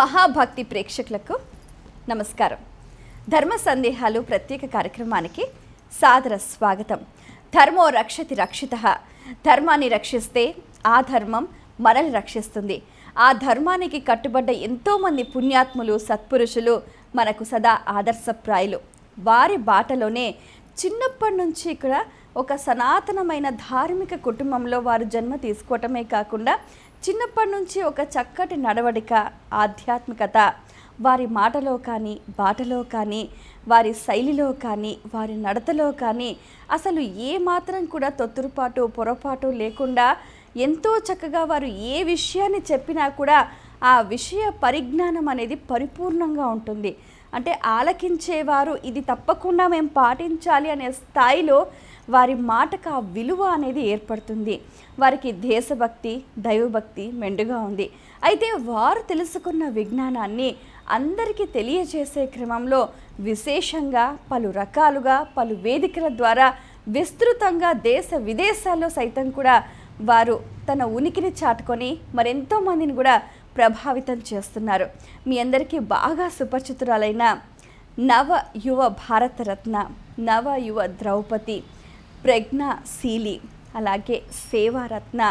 మహాభక్తి ప్రేక్షకులకు నమస్కారం. ధర్మ సందేహాలు ప్రత్యేక కార్యక్రమానికి సాదర స్వాగతం. ధర్మో రక్షతి రక్షిత. ధర్మాన్ని రక్షిస్తే ఆ ధర్మం మనల్ని రక్షిస్తుంది. ఆ ధర్మానికి కట్టుబడ్డ ఎంతోమంది పుణ్యాత్ములు సత్పురుషులు మనకు సదా ఆదర్శప్రాయులు. వారి బాటలోనే చిన్నప్పటి నుంచి కూడా ఒక సనాతనమైన ధార్మిక కుటుంబంలో వారు జన్మ తీసుకోవటమే కాకుండా చిన్నప్పటి నుంచి ఒక చక్కటి నడవడిక ఆధ్యాత్మికత. వారి మాటలో కానీ బాటలో కానీ వారి శైలిలో కానీ వారి నడతలో కానీ అసలు ఏ మాత్రం కూడా తొత్తురుపాటు పొరపాటు లేకుండా ఎంతో చక్కగా వారు ఏ విషయాన్ని చెప్పినా కూడా ఆ విషయ పరిజ్ఞానం అనేది పరిపూర్ణంగా ఉంటుంది. అంటే ఆలకించేవారు ఇది తప్పకుండా మేము పాటించాలి అనే స్థాయిలో వారి మాటకు ఆ విలువ అనేది ఏర్పడుతుంది. వారికి దేశభక్తి దైవభక్తి మెండుగా ఉంది. అయితే వారు తెలుసుకున్న విజ్ఞానాన్ని అందరికీ తెలియజేసే క్రమంలో విశేషంగా పలు రకాలుగా పలు వేదికల ద్వారా విస్తృతంగా దేశ విదేశాల్లో సైతం కూడా వారు తన ఉనికిని చాటుకొని మరెంతో మందిని కూడా ప్రభావితం చేస్తున్నారు. మీ అందరికీ బాగా సుపరిచితురాలైన నవ యువ భారతరత్న నవ యువ ద్రౌపది ప్రజ్ఞాశీలి అలాగే సేవారత్న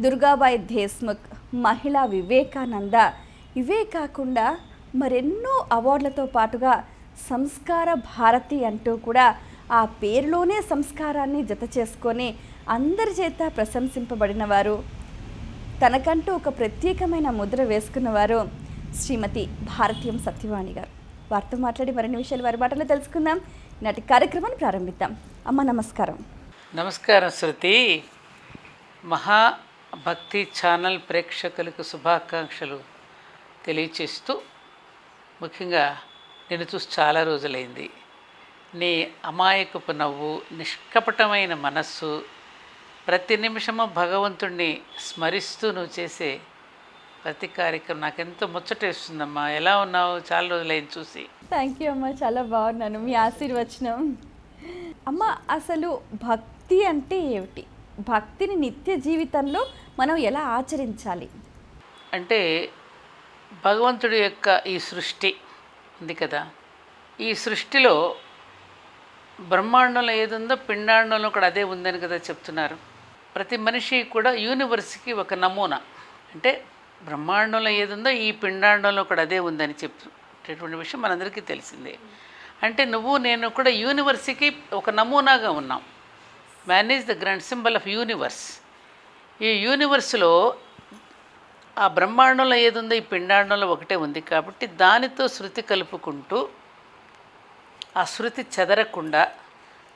దుర్గాబాయి దేశ్ముఖ్ మహిళా వివేకానంద ఇవే కాకుండా మరెన్నో అవార్డులతో పాటుగా సంస్కార భారతి అంటూ కూడా ఆ పేరులోనే సంస్కారాన్ని జత చేసుకొని అందరి చేత ప్రశంసింపబడిన వారు తనకంటూ ఒక ప్రత్యేకమైన ముద్ర వేసుకున్నవారు శ్రీమతి భారతీయం సత్యవాణి గారు. వారితో మాట్లాడి మరిన్ని విషయాలు వారి మాటలో తెలుసుకుందాం. నాటి కార్యక్రమాన్ని ప్రారంభిద్దాం. అమ్మ నమస్కారం. నమస్కారం శృతి. మహాభక్తి ఛానల్ ప్రేక్షకులకు శుభాకాంక్షలు తెలియచేస్తూ ముఖ్యంగా నేను చూసి చాలా రోజులైంది. నీ అమాయకపు నవ్వు నిష్కపటమైన మనస్సు ప్రతి నిమిషము భగవంతుణ్ణి స్మరిస్తూ నువ్వు చేసే ప్రతి కార్యక్రమం నాకెంతో ముచ్చటేస్తుందమ్మా. ఎలా ఉన్నావు? చాలా రోజులైంది చూసి. థ్యాంక్ యూ అమ్మ చాలా బాగున్నాను. మీ ఆశీర్వచనం. అమ్మ అసలు భక్తి అంటే ఏమిటి? భక్తిని నిత్య జీవితంలో మనం ఎలా ఆచరించాలి? అంటే భగవంతుడి యొక్క ఈ సృష్టి ఉంది కదా. ఈ సృష్టిలో బ్రహ్మాండంలో ఏదుందో పిండాండంలో కూడా అదే ఉందని కదా చెప్తున్నారు. ప్రతి మనిషి కూడా యూనివర్స్కి ఒక నమూనా. అంటే బ్రహ్మాండంలో ఏదుందో ఈ పిండాండంలో కూడా అదే ఉందని చెప్తున్నటువంటి విషయం మనందరికీ తెలిసిందే. అంటే నువ్వు నేను కూడా యూనివర్స్కి ఒక నమూనాగా ఉన్నాం. Man is the grand symbol of universe ఈ యూనివర్స్లో ఆ బ్రహ్మాండంలో ఏది ఉందో ఈ పిండాండంలో ఒకటే ఉంది కాబట్టి దానితో శృతి కలుపుకుంటూ ఆ శృతి చెదరకుండా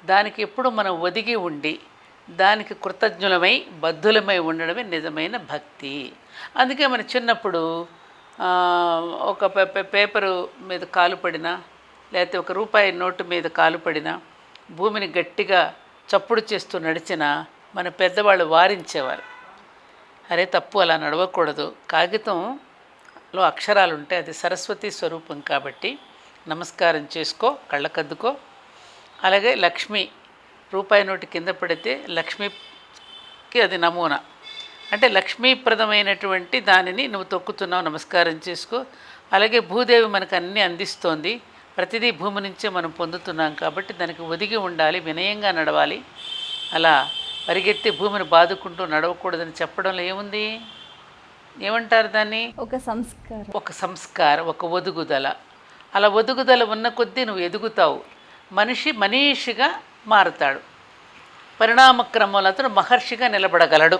దానికి ఎప్పుడు మనం ఒదిగి ఉండి దానికి కృతజ్ఞులమై బద్ధులమై ఉండడమే నిజమైన భక్తి. అందుకే మన చిన్నప్పుడు ఒక పే- పేపరు మీద కాలు పడినా లేకపోతే ఒక రూపాయి నోటు మీద కాలు పడినా భూమిని గట్టిగా చప్పుడు చేస్తూ నడిచినా మన పెద్దవాళ్ళు వారించేవారు. అరే తప్పు అలా నడవకూడదు. కాగితంలో అక్షరాలు ఉంటే అది సరస్వతి స్వరూపం కాబట్టి నమస్కారం చేసుకో కళ్ళకద్దుకో. అలాగే లక్ష్మి రూపాయి నోటి కింద పడితే లక్ష్మికి అది నమూనా. అంటే లక్ష్మీప్రదమైనటువంటి దానిని నువ్వు తొక్కుతున్నావు నమస్కారం చేసుకో. అలాగే భూదేవి మనకు అన్నీ అందిస్తోంది. ప్రతిదీ భూమి నుంచే మనం పొందుతున్నాం కాబట్టి దానికి ఒదిగి ఉండాలి వినయంగా నడవాలి. అలా పరిగెత్తి భూమిని బాదుకుంటూ నడవకూడదని చెప్పడంలో ఏముంది? ఏమంటారు దాన్ని? ఒక సంస్కారం. ఒక సంస్కారం ఒక ఒదుగుదల. అలా ఒదుగుదల ఉన్న కొద్దీ నువ్వు ఎదుగుతావు. మనిషి మనీషిగా మారుతాడు. పరిణామ క్రమంలో అతను మహర్షిగా నిలబడగలడు.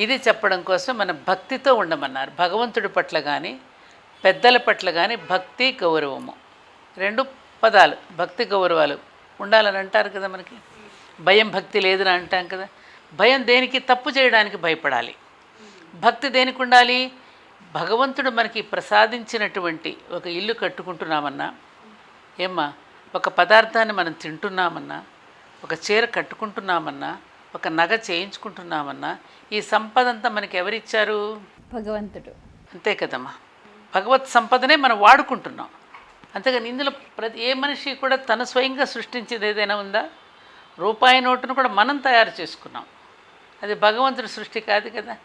ఇది చెప్పడం కోసం మన భక్తితో ఉండమన్నారు. భగవంతుడి పట్ల కానీ పెద్దల పట్ల కానీ భక్తి గౌరవము. రెండు పదాలు భక్తి గౌరవాలు. ఉండాలని అంటారు కదా మనకి? భయం భక్తి లేదని అంటాం కదా. భయం దేనికి? తప్పు చేయడానికి భయపడాలి. భక్తి దేనికి ఉండాలి? భగవంతుడు మనకి ప్రసాదించినటువంటి ఒక ఇల్లు కట్టుకుంటున్నామన్నా ఏమ్మా ఒక పదార్థాన్ని మనం తింటున్నామన్నా ఒక చీర కట్టుకుంటున్నామన్నా ఒక నగ చేయించుకుంటున్నామన్నా ఈ సంపద అంతా మనకి ఎవరిచ్చారు? భగవంతుడు. అంతే కదమ్మా. భగవత్ సంపదనే మనం వాడుకుంటున్నాం. అంతేగాని ఇందులో ప్రతి ఏ మనిషి కూడా తన స్వయంగా సృష్టించేది ఏదైనా ఉందా? రూపాయి నోటును కూడా మనం తయారు చేసుకున్నాం. అది భగవంతుడి సృష్టి కాదు కదా.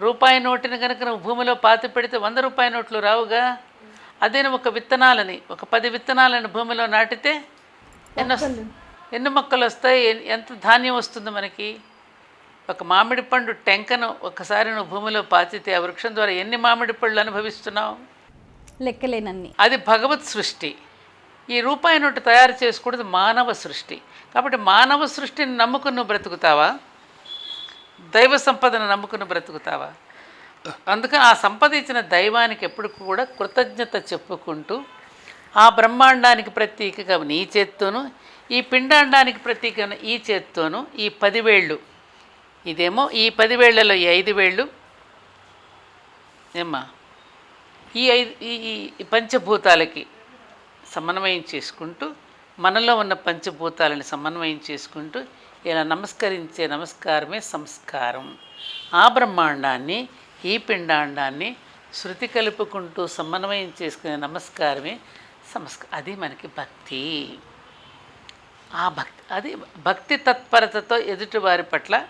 రూపాయి నోటుని కనుక నువ్వు భూమిలో పాతి పెడితే వంద రూపాయి నోట్లు రావుగా? అదే నువ్వు ఒక విత్తనాలని ఒక పది విత్తనాలను భూమిలో నాటితే ఎన్ని ఎన్ని మొక్కలు వస్తాయి? ఎంత ధాన్యం వస్తుంది మనకి? ఒక మామిడి పండు టెంకను ఒకసారి నువ్వు భూమిలో పాతితే ఆ వృక్షం ద్వారా ఎన్ని మామిడి పళ్ళు అనుభవిస్తున్నావు? లెక్కలేనన్ని. అది భగవత్ సృష్టి. ఈ రూపాయి నోటు తయారు చేసుకూడదు మానవ సృష్టి. కాబట్టి మానవ సృష్టిని నమ్ముకుని నువ్వు బ్రతుకుతావా? దైవ సంపదను నమ్ముకుని బ్రతుకుతావా? అందుకని ఆ సంపద ఇచ్చిన దైవానికి ఎప్పుడు కూడా కృతజ్ఞత చెప్పుకుంటూ ఆ బ్రహ్మాండానికి ప్రతీకగా నీ చేత్తోను ఈ పిండాండానికి ప్రతీకమైన ఈ చేత్తోను ఈ పదివేళ్ళు. ఇదేమో ఈ పదివేళ్ళలో ఈ ఐదు వేళ్ళు. ఏమ్మా? ఈ ఐదు ఈ ఈ- పంచభూతాలకి సమన్వయం చేసుకుంటూ మనలో ఉన్న పంచభూతాలని సమన్వయం చేసుకుంటూ ఇలా నమస్కరించే నమస్కారమే సంస్కారం. ఆ బ్రహ్మాండాన్ని ఈ పిండాండాన్ని శృతి కలుపుకుంటూ సమన్వయం చేసుకునే నమస్కారమే సంస్క అది మనకి భక్తి. ఆ భక్తి అది భక్తి తత్పరతతో ఎదుటివారి పట్ల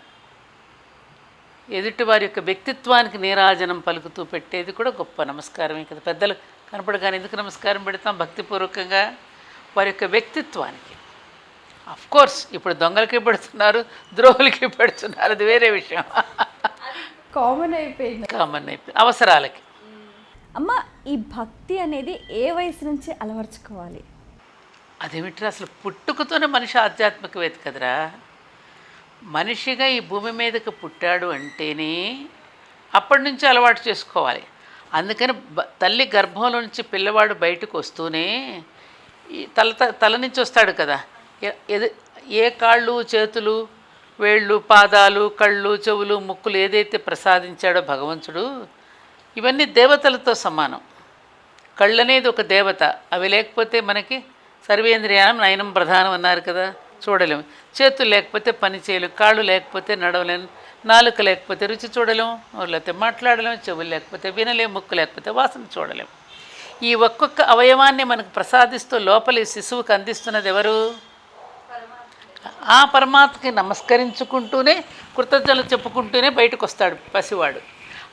ఎదుటివారి యొక్క వ్యక్తిత్వానికి నీరాజనం పలుకుతూ పెట్టేది కూడా గొప్ప నమస్కారమే కదా పెద్దలు కనపడగానే ఎందుకు నమస్కారం పెడతాం? భక్తిపూర్వకంగా వారి యొక్క వ్యక్తిత్వానికి. అఫ్ కోర్స్ ఇప్పుడు దొంగలకి పెడుతున్నారు ద్రోహులకి పెడుతున్నారు అది వేరే విషయం. కామన్ అయిపోయింది. కామన్ అయిపోయింది. అవసరాలకి. అమ్మ ఈ భక్తి అనేది ఏ వయసు నుంచి అలవర్చుకోవాలి? అదేమిట్రా? అసలు పుట్టుకతోనే మనిషి ఆధ్యాత్మికవేత్త కదరా? మనిషిగా ఈ భూమి మీదకి పుట్టాడు అంటేనే అప్పటి నుంచి అలవాటు చేసుకోవాలి. అందుకని తల్లి గర్భంలో నుంచి పిల్లవాడు బయటకు వస్తూనే తల త- తల నుంచి వస్తాడు కదా. ఎదు ఏ కాళ్ళు చేతులు వేళ్ళు పాదాలు కళ్ళు చెవులు ముక్కులు ఏదైతే ప్రసాదించాడో భగవంతుడు ఇవన్నీ దేవతలతో సమానం. కళ్ళు అనేది ఒక దేవత అవి లేకపోతే మనకి సర్వేంద్రియానం నయనం ప్రధానం అన్నారు కదా. చూడలేము. చేతులు లేకపోతే పని చేయలేము కాళ్ళు లేకపోతే నడవలేము నాలుక లేకపోతే రుచి చూడలేము లేకపోతే మాట్లాడలేము చెవులు లేకపోతే వినలేము ముక్కు లేకపోతే వాసన చూడలేము ఈ ఒక్కొక్క అవయవాన్ని మనకు ప్రసాదిస్తూ లోపలి శిశువుకి అందిస్తున్నది ఎవరు? ఆ పరమాత్మకి నమస్కరించుకుంటూనే కృతజ్ఞతలు చెప్పుకుంటూనే బయటకు వస్తాడు పసివాడు.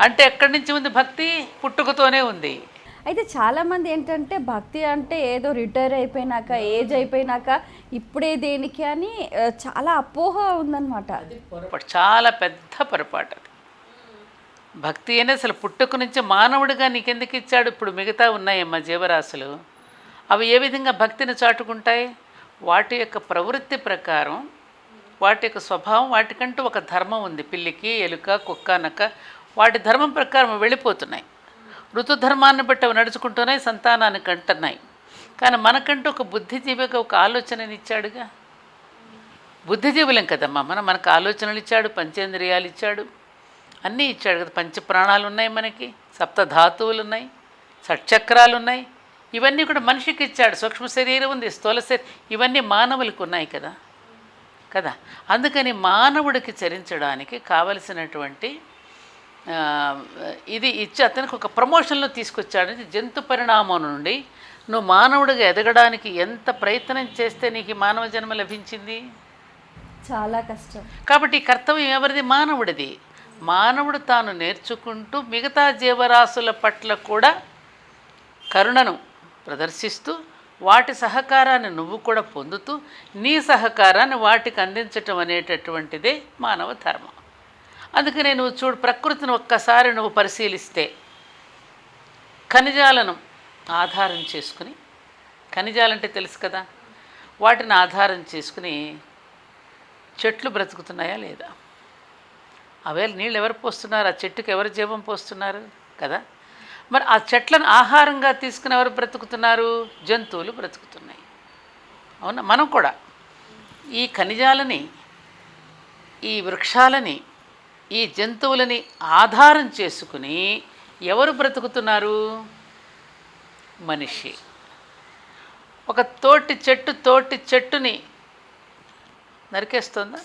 అంటే ఎక్కడి నుంచి ఉంది భక్తి? పుట్టుకతోనే ఉంది. అయితే చాలామంది ఏంటంటే భక్తి అంటే ఏదో రిటైర్ అయిపోయినాక ఏజ్ అయిపోయినాక ఇప్పుడే దేనికి అని చాలా అపోహ ఉందన్నమాట. పొరపాటు. చాలా పెద్ద పొరపాటు అది. భక్తి అనేది అసలు పుట్టుక నుంచి మానవుడిగా నీకెందుకు ఇచ్చాడు? ఇప్పుడు మిగతా ఉన్నాయమ్మా జీవరాశులు. అవి ఏ విధంగా భక్తిని చాటుకుంటాయి? వాటి యొక్క ప్రవృత్తి ప్రకారం వాటి యొక్క స్వభావం వాటికంటూ ఒక ధర్మం ఉంది. పిల్లికి ఎలుక కుక్క నక్క వాటి ధర్మం ప్రకారం వెళ్ళిపోతున్నాయి. ఋతుధర్మాన్ని బట్టి అవి నడుచుకుంటూనే సంతానాన్ని కంటున్నాయి. కానీ మనకంటూ ఒక బుద్ధిజీవిగా ఒక ఆలోచనని ఇచ్చాడుగా. బుద్ధిజీవులం కదమ్మా. మనం మనకు ఆలోచనలు ఇచ్చాడు పంచేంద్రియాలు ఇచ్చాడు అన్నీ ఇచ్చాడు కదా. పంచ ప్రాణాలు ఉన్నాయి మనకి సప్తధాతువులు ఉన్నాయి షట్చక్రాలు ఉన్నాయి. ఇవన్నీ కూడా మనిషికి ఇచ్చాడు. సూక్ష్మ శరీరం ఉంది స్థూల శరీరం. ఇవన్నీ మానవులకు ఉన్నాయి కదా. కదా? అందుకని మానవుడికి చరించడానికి కావలసినటువంటి ఇది ఇచ్చి అతనికి ఒక ప్రమోషన్లో తీసుకొచ్చాడు జంతు పరిణామం నుండి నువ్వు మానవుడిగా ఎదగడానికి ఎంత ప్రయత్నం చేస్తే నీకు మానవ జన్మ లభించింది? చాలా కష్టం. కాబట్టి కర్తవ్యం ఎవరిది? మానవుడిది. మానవుడు తాను నేర్చుకుంటూ మిగతా జీవరాశుల పట్ల కూడా కరుణను ప్రదర్శిస్తూ వాటి సహకారాన్ని నువ్వు కూడా పొందుతూ నీ సహకారాన్ని వాటికి అందించటం అనేటటువంటిదే మానవ ధర్మం. అందుకనే నువ్వు చూడు ప్రకృతిని ఒక్కసారి నువ్వు పరిశీలిస్తే ఖనిజాలను ఆధారం చేసుకుని ఖనిజాలంటే తెలుసు కదా వాటిని ఆధారం చేసుకుని చెట్లు బ్రతుకుతున్నాయా లేదా? అవే నీళ్ళు ఎవరు పోస్తున్నారు? ఆ చెట్టుకు ఎవరు జీవం పోస్తున్నారు కదా? మరి ఆ చెట్లను ఆహారంగా తీసుకుని ఎవరు బ్రతుకుతున్నారు? జంతువులు బ్రతుకుతున్నాయి. అవునా? మనం కూడా ఈ ఖనిజాలని ఈ వృక్షాలని ఈ జంతువులని ఆధారం చేసుకుని ఎవరు బ్రతుకుతున్నారు? మనిషి. ఒక తోటి చెట్టు తోటి చెట్టుని నరికేస్తుందా?